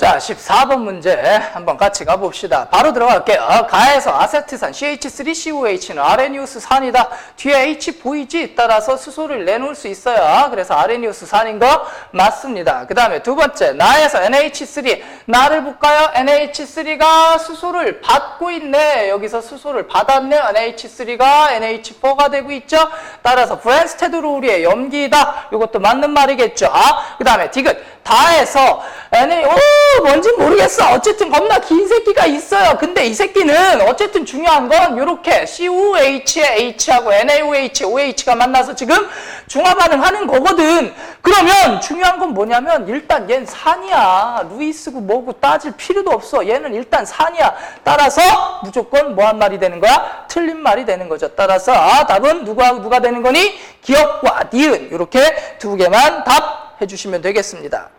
자, 14번 문제 한번 같이 가봅시다. 바로 들어갈게요. 가에서 아세트산 CH3COH는 아레니우스산이다. 뒤에 H 보이지? 따라서 수소를 내놓을 수 있어요. 그래서 아레니우스산인 거 맞습니다. 그 다음에 두 번째, 나에서 NH3. 나를 볼까요? NH3가 수소를 받고 있네. 여기서 수소를 받았네. NH3가 NH4가 되고 있죠. 따라서 브랜스테드 룰의 염기이다. 이것도 맞는 말이겠죠. 아, 그 다음에 디귿. 다에서 NA, 오, 뭔진 모르겠어. 어쨌든 겁나 긴 새끼가 있어요. 근데 이 새끼는 어쨌든 중요한 건 이렇게 COH에 H하고 NaOH, OH가 만나서 지금 중화 반응하는 거거든. 그러면 중요한 건 뭐냐면 일단 얘는 산이야. 루이스고 뭐고 따질 필요도 없어. 얘는 일단 산이야. 따라서 무조건 뭐 한 말이 되는 거야? 틀린 말이 되는 거죠. 따라서 아, 답은 누가 누가 되는 거니? 기억과 니은 이렇게 두 개만 답 해주시면 되겠습니다.